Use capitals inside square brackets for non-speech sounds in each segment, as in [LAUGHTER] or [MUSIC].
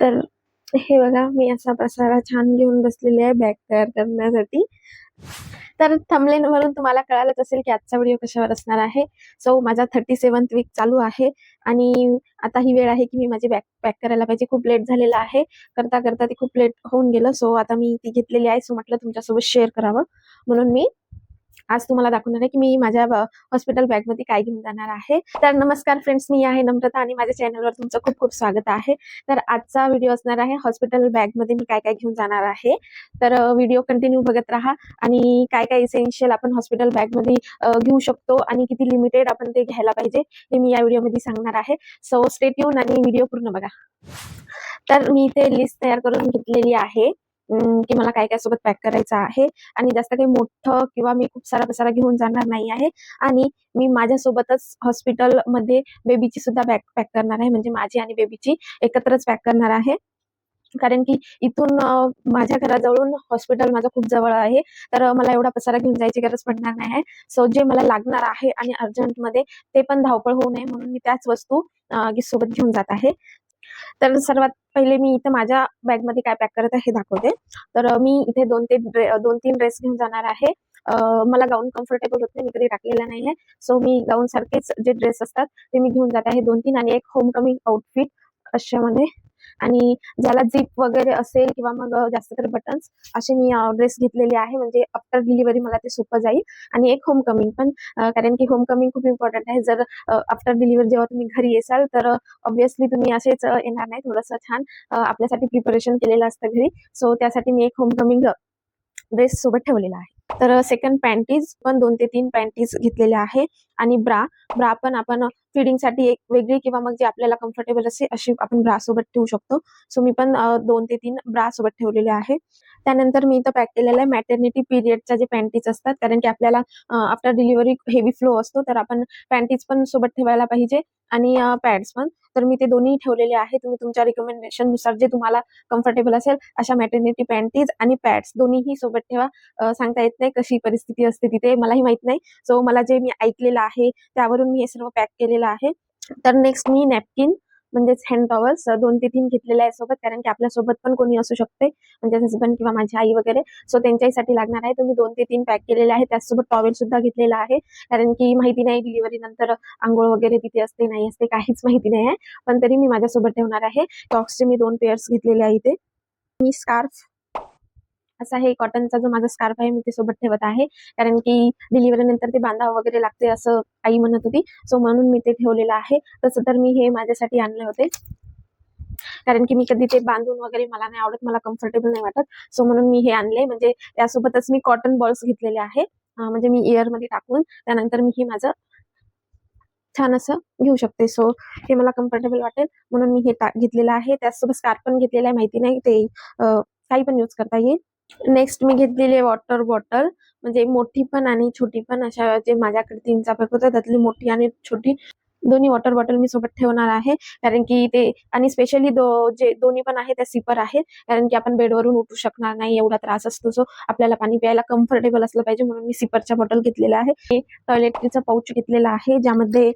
तर हे बघा मी असा पसारा छान घेऊन बसलेली आहे बॅग तयार करण्यासाठी. तर थंबलेन वरून तुम्हाला कळालंच असेल की आजचा व्हिडिओ कशावर असणार आहे. सो माझा थर्टी सेवन्थ वीक चालू आहे आणि आता ही वेळ आहे की मी माझी बॅग पॅक करायला पाहिजे. खूप लेट झालेला आहे. करता करता ते खूप लेट होऊन गेलं. सो आता मी ती घेतलेली आहे. सो म्हटलं तुमच्यासोबत शेअर करावं. म्हणून मी आज तुम्हाला दाखवणार आहे की मी माझ्या हॉस्पिटल बॅगमध्ये काय घेऊन जाणार आहे. तर नमस्कार फ्रेंड्स मी आहे नम्रता आणि माझ्या चॅनलवर तुमचं खूप खूप स्वागत आहे. तर आजचा व्हिडिओ असणार आहे हॉस्पिटल बॅगमध्ये मी काय काय घेऊन जाणार आहे. तर व्हिडिओ कंटिन्यू बघत राहा आणि काय काय इसेन्शियल आपण हॉस्पिटल बॅगमध्ये घेऊ शकतो आणि किती लिमिटेड आपण ते घ्यायला पाहिजे हे मी या व्हिडिओमध्ये सांगणार आहे. सो स्टेट येऊन आणि व्हिडिओ पूर्ण बघा. तर मी इथे लिस्ट तयार करून घेतलेली आहे. की मला काय काय सोबत पॅक करायचं आहे. आणि जास्त काही मोठं किंवा मी खूप सारा पसारा घेऊन जाणार नाही आहे. आणि मी माझ्यासोबतच हॉस्पिटलमध्ये बेबीची सुद्धा बॅग पॅक करणार आहे. म्हणजे माझी आणि बेबीची एकत्रच पॅक करणार आहे. कारण की इथून माझ्या घराजवळून हॉस्पिटल माझं खूप जवळ आहे. तर मला एवढा पसारा घेऊन जायची गरज पडणार नाही आहे. सो जे मला लागणार आहे आणि अर्जंटमध्ये ते पण धावपळ होऊ नये म्हणून मी त्याच वस्तू सोबत घेऊन जात आहे. तर सर्वात पहिले मी इथे माझ्या बॅगमध्ये काय पॅक करत आहे हे दाखवते. तर मी इथे दोन ते दोन तीन ड्रेस घेऊन जाणार आहे. मला गाऊन कम्फर्टेबल होत नाही मी कधी टाकलेला नाही आहे सो मी गाऊन सारखेच जे ड्रेस असतात ते मी घेऊन जात आहे दोन तीन आणि एक होम कमिंग आउटफिट अशामध्ये. आणि ज्याला झिप वगैरे असेल किंवा मग जास्त तर बटन्स असे मी ड्रेस घेतलेले आहे. म्हणजे आफ्टर डिलिव्हरी मला ते सोपं जाईल. आणि एक होम कमिंग पण कारण की होम कमिंग खूप इम्पॉर्टंट आहे. जर आफ्टर डिलिव्हरी जेव्हा तुम्ही घरी येसाल तर ऑब्विसली तुम्ही असेच येणार नाही. थोडंसं छान आपल्यासाठी प्रिपरेशन केलेलं असतं घरी. सो त्यासाठी मी एक होम कमिंग ड्रेस सोबत ठेवलेला आहे. तर सेकंड पॅन्टीज पण दोन ते तीन पॅन्टीज घेतलेल्या आहे. आणि ब्रा ब्रा पण आपण फिडिंगसाठी एक वेगळी किंवा मग जे आपल्याला कम्फर्टेबल असे अशी आपण ब्रा सोबत ठेवू शकतो. सो मी पण दोन ते तीन ब्रा सोबत ठेवलेले आहे. त्यानंतर मी इथं पॅक केलेलं आहे मॅटर्निटी पिरियडच्या जे पॅन्टीज असतात कारण की आपल्याला आफ्टर डिलिव्हरी हेवी फ्लो असतो तर आपण पॅन्टीज पण सोबत ठेवायला पाहिजे आणि पॅड्स पण. तर मी ते दोन्ही ठेवलेले आहे. तुम्ही तुमच्या रिकमेंडेशननुसार जे तुम्हाला कम्फर्टेबल असेल अशा मॅटर्निटी पॅन्टीज आणि पॅड्स दोन्हीही सोबत ठेवा. सांगता येत नाही कशी परिस्थिती असते तिथे मलाही माहीत नाही. सो मला जे मी ऐकलेलं आहे त्यावरून मी हे सर्व पॅक केलेलं आहे. तर नेक्स्ट मी नॅपकिन म्हणजेच हँड टॉवल्स दोन ते तीन घेतलेले आहे सोबत कारण की आपल्यासोबत पण कोणी असू शकते म्हणजे हसबंड किंवा माझी आई वगैरे. सो त्यांच्यासाठी लागणार आहे. तुम्ही दोन ते तीन पॅक केलेले आहे त्याचसोबत टॉवेल सुद्धा घेतलेला आहे. कारण की माहिती नाही डिलिव्हरी नंतर आंघोळ वगैरे तिथे असते नाही असते काहीच माहिती नाही आहे. पण तरी मी माझ्यासोबत ठेवणार आहे. टॉक्सचे मी दोन पेअर्स घेतलेले आहे इथे. मी स्कार्फ असा हे कॉटनचा जो माझा स्कार्फ आहे मी ते सोबत ठेवत आहे. कारण की डिलिव्हरी नंतर ते बांधावं वगैरे लागते असं आई म्हणत होती. सो म्हणून मी ते ठेवलेलं आहे. तसं तर मी हे माझ्यासाठी आणले होते. कारण की मी कधी ते बांधून वगैरे मला नाही आवडत मला कम्फर्टेबल नाही वाटत. सो म्हणून मी हे आणले. म्हणजे त्यासोबतच मी कॉटन बॉल्स घेतलेले आहे. म्हणजे मी इयरमध्ये टाकून त्यानंतर मी हे माझं छान असं घेऊ शकते. सो हे मला कम्फर्टेबल वाटेल. म्हणून मी हे घेतलेलं आहे. त्यासोबत स्कार्फ पण घेतलेला आहे. माहिती नाही ते काही पण यूज करता येईल. नेक्स्ट मी घेतलेली वॉटर बॉटल म्हणजे मोठी पण आणि छोटी पण. अशा जे माझ्याकडे तीन चापक होत्या त्यातली मोठी आणि छोटी. दोन्ही वॉटर बॉटल मी सोबत ठेवणार आहे. कारण की ते आणि स्पेशली दो जे दोन्ही पण आहे त्या सिपर आहेत. कारण की आपण बेडवरून उठू शकणार नाही एवढा त्रास असतो सो आपल्याला पाणी प्यायला कम्फर्टेबल असलं पाहिजे म्हणून मी सिपरच्या बॉटल घेतलेल्या आहे टॉयलेटरीचा पाऊच घेतलेला आहे ज्यामध्ये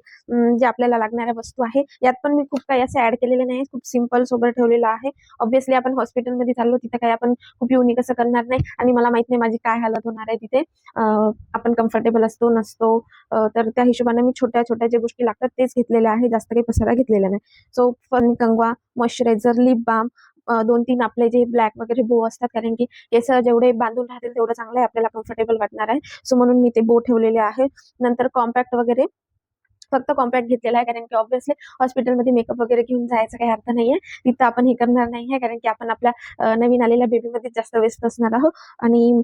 जे आपल्याला लागणाऱ्या वस्तू आहे यात पण मी खूप काही असे ऍड केलेले नाही खूप सिंपल सोबत ठेवलेलं आहे. ऑब्व्हियसली आपण हॉस्पिटलमध्ये चाललो तिथे काही आपण खूप युनिक असं करणार नाही. आणि मला माहीत नाही माझी काय हालत होणार आहे तिथे. आपण कम्फर्टेबल असतो नसतो. तर त्या हिशोबाने मी छोट्या छोट्या ज्या गोष्टी लागतात तेच घेतलेल्या आहे जास्त काही पसारा घेतलेला नाही. सो फन कंगवा मॉइश्चरायझर लिप बाम दोन तीन आपले जे ब्लॅक वगैरे बो असतात कारण की केस जेवढे बांधून राहतील तेवढं चांगलं आहे आपल्याला कम्फर्टेबल वाटणार आहे. सो म्हणून मी ते बो ठेवलेले आहे. नंतर कॉम्पॅक्ट वगैरे फक्त कॉम्पॅक्ट घेतलेला आहे कारण की ऑब्व्हियसली हॉस्पिटलमध्ये मेकअप वगैरे घेऊन जायचा काही अर्थ नाहीये. तिथं आपण हे करणार नाही आहे कारण की आपण आपल्या नवीन आलेल्या बेबीमध्ये जास्त व्यस्त असणार आहोत. आणि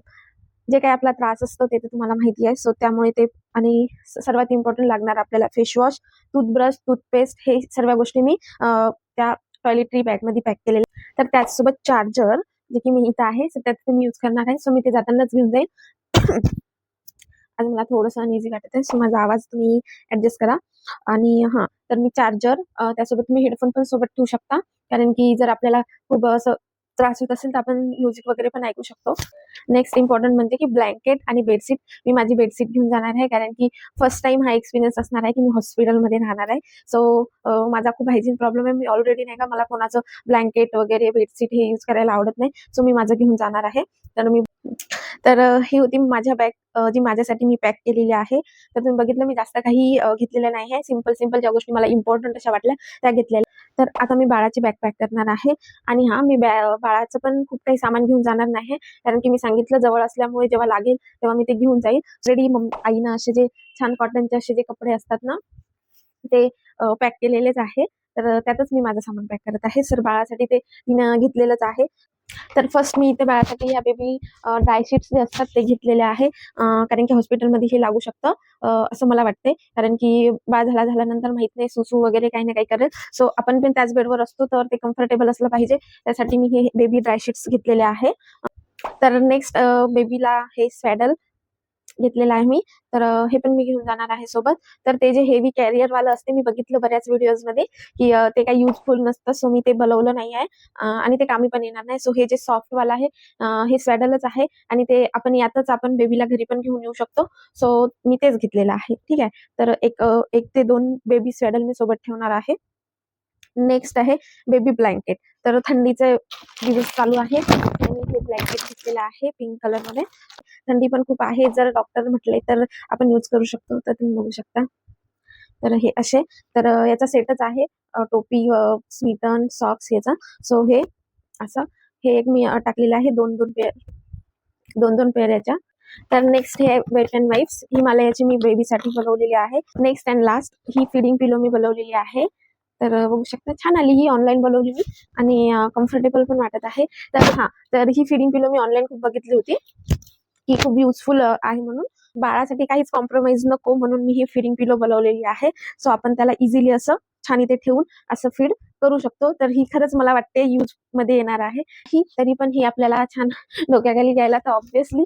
जे काही आपला त्रास असतो ते तर तुम्हाला माहिती आहे. सो त्यामुळे ते आणि सर्वात इम्पॉर्टंट लागणार आपल्याला फेसवॉश टूथब्रश टूथपेस्ट हे सर्व गोष्टी मी त्या टॉयलेटरी बॅगमध्ये पॅक केलेल्या तर त्याचसोबत चार्जर जे की मी इथं आहे सो त्यात मी यूज करणार आहे. सो मी ते जातानाच घेऊन जाईल. [COUGHS] आज मला थोडंसं अनइझी वाटत आहे. सो माझा आवाज तुम्ही ऍडजस्ट करा. आणि हां तर मी चार्जर त्यासोबत तुम्ही हेडफोन पण सोबत ठेवू शकता. कारण की जर आपल्याला खूप असं त्रास होत असेल तर आपण म्युझिक वगैरे पण ऐकू शकतो. नेक्स्ट इम्पॉर्टंट म्हणजे की ब्लँकेट आणि बेडशीट मी माझी बेडशीट घेऊन जाणार आहे कारण की फर्स्ट टाइम हा एक्सपिरियन्स असणार आहे की मी हॉस्पिटलमध्ये राहणार आहे. सो माझा खूप हायजीन प्रॉब्लेम आहे. मी ऑलरेडी नाही का मला कोणाचं ब्लँकेट वगैरे बेडशीट हे यूज करायला आवडत नाही. सो मी माझं घेऊन जाणार आहे. तर मी तर ही होती माझ्या बॅग जी माझ्यासाठी मी पॅक केलेली आहे. तर तुम्ही बघितलं मी जास्त काही घेतलेलं नाही आहे. सिंपल सिंपल ज्या गोष्टी मला इम्पॉर्टंट अशा वाटल्या त्या घेतलेल्या तर आता मी बाळाची बॅग पॅक करणार आहे. आणि हा मी बाळाचं पण खूप काही सामान घेऊन जाणार नाही. कारण की मी सांगितलं जवळ असल्यामुळे जेव्हा लागेल तेव्हा मी ते घेऊन जाईल. रेडी आईनं असे जे छान कॉटनचे असे जे कपडे असतात ना ते पॅक केलेलेच आहे. तर त्यातच मी माझं सामान पॅक करत आहे. सर बाळासाठी ते तिनं घेतलेलंच आहे. तर फर्स्ट मी इथे बाळासाठी ह्या बेबी ड्राय शीट्स जे असतात ते घेतलेले आहे. कारण की हॉस्पिटलमध्ये हे लागू शकतं. असं मला वाटते कारण की बाळ झाला झाल्यानंतर माहीत नाही सुसू वगैरे काही ना काही करेल सो आपण पण त्याच बेडवर असतो तर ते कम्फर्टेबल असलं पाहिजे. त्यासाठी मी हे बेबी ड्राय शीट्स घेतलेले आहे. तर नेक्स्ट बेबीला हे स्वॅडल घेतलेलं आहे मी. तर हे पण मी घेऊन जाणार आहे सोबत. तर ते जे हेवी कॅरियर वालं असते मी बघितलं बऱ्याच व्हिडिओजमध्ये की ते काही युजफुल नसतं सो मी ते बनवलं नाही आहे. आणि ते कामी पण येणार नाही. सो हे जे सॉफ्ट वाला आहे हे स्वॅडलच आहे. आणि ते आपण यातच आपण बेबीला घरी पण घेऊन येऊ शकतो. सो मी तेच घेतलेलं आहे. ठीक आहे? तर एक एक ते दोन बेबी स्वॅडल मी सोबत ठेवणार आहे. नेक्स्ट आहे बेबी ब्लँकेट तर थंडीचे दिवस चालू आहे ब्लँकेट घेतलेलं आहे पिंक कलरमध्ये. थंडी पण खूप आहे. जर डॉक्टर म्हटले तर आपण यूज करू शकतो. तर तुम्ही बघू शकता. तर हे असे. तर याचा सेटच आहे. टोपी स्वीटन सॉक्स याचा सो हे असं. हे एक मी टाकलेलं आहे. दोन दोन पेअर दोन दोन पेअर याच्या. तर नेक्स्ट हे वेट अँड वाईफ्स ही मला याची मी बेबीसाठी बनवलेली आहे. नेक्स्ट अँड लास्ट ही फिडिंग पिलो मी बनवलेली आहे. तर बघू शकता छान आली ही ऑनलाईन बनवली मी आणि कम्फर्टेबल पण वाटत आहे. तर हा तर ही फिडिंग पिलो मी ऑनलाईन खूप बघितली होती. ही खूप युजफुल आहे म्हणून. बाळासाठी काहीच कॉम्प्रोमाइज नको म्हणून मी ही फिडिंग पिलो बनवलेली आहे. सो आपण त्याला इझिली असं छान इथे ठेवून असं फीड करू शकतो. तर ही खरंच मला वाटते यूजमध्ये येणार आहे. ही तरी पण ही आपल्याला छान डोक्याखाली घ्यायला तर ऑब्व्हियसली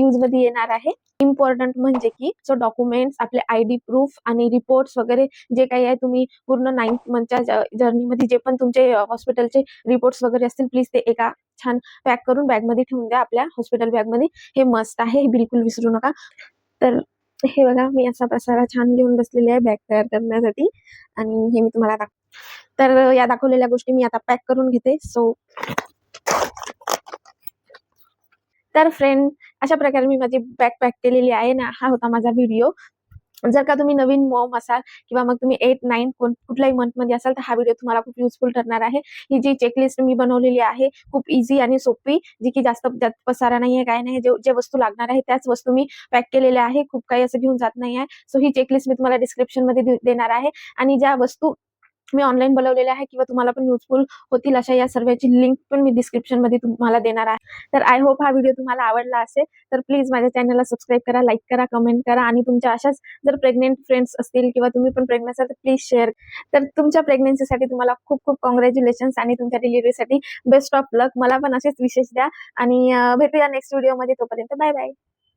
यूजमध्ये येणार आहे. इम्पॉर्टंट म्हणजे की सो डॉक्युमेंट्स आपले आय डी प्रूफ आणि रिपोर्ट्स वगैरे जे काही आहे तुम्ही पूर्ण नाईन्थ मंथच्या जर्नीमध्ये जे पण तुमचे हॉस्पिटलचे रिपोर्ट्स वगैरे असतील प्लीज ते एका छान पॅक करून बॅगमध्ये ठेवून द्या आपल्या हॉस्पिटल बॅगमध्ये हे मस्त आहे हे बिलकुल विसरू नका. तर हे बघा मी असा पसारा छान घेऊन बसलेली आहे बॅग तयार करण्यासाठी. आणि हे मी तुम्हाला दाख तर या दाखवलेल्या गोष्टी मी आता पॅक करून घेते. सो तर फ्रेंड अशा प्रकारे मी माझी बॅग पॅक केलेली आहे ना हा होता माझा व्हिडिओ जर का तुम्ही नवीन मॉम असाल किंवा मग तुम्ही एट नाईन कुठल्याही मंथमध्ये असाल तर हा व्हिडिओ तुम्हाला खूप युजफुल ठरणार आहे. ही जी चेकलिस्ट मी बनवलेली आहे खूप इझी आणि सोपी जी की जास्त पसारा नाही आहे काय नाही जे जे वस्तू लागणार आहे त्याच वस्तू मी पॅक केलेल्या आहे. खूप काही असं घेऊन जात नाही आहे सो ही चेकलिस्ट मी तुम्हाला डिस्क्रिप्शनमध्ये देणार आहे. आणि ज्या वस्तू मी ऑनलाईन बनवलेल्या आहे किंवा तुम्हाला पण युजफुल होतील अशा या सर्वांची लिंक पण मी डिस्क्रिप्शनमध्ये तुम्हाला देणार आहे. तर आय होप हा व्हिडिओ तुम्हाला आवडला असेल तर प्लीज माझ्या चॅनलला सबस्क्राईब करा लाईक करा कमेंट करा आणि तुमच्या अशाच जर प्रेग्नेंट फ्रेंड्स असतील किंवा तुम्ही पण प्रेग्नेंट असाल तर प्लीज शेअर तर तुमच्या प्रेग्नेन्सीसाठी तुम्हाला खूप खूप कॉंग्रॅच्युलेशन्स आणि तुमच्या डिलिव्हरीसाठी बेस्ट ऑफ लक मला पण असेच विशेष द्या आणि भेटूया नेक्स्ट व्हिडिओमध्ये तोपर्यंत बाय बाय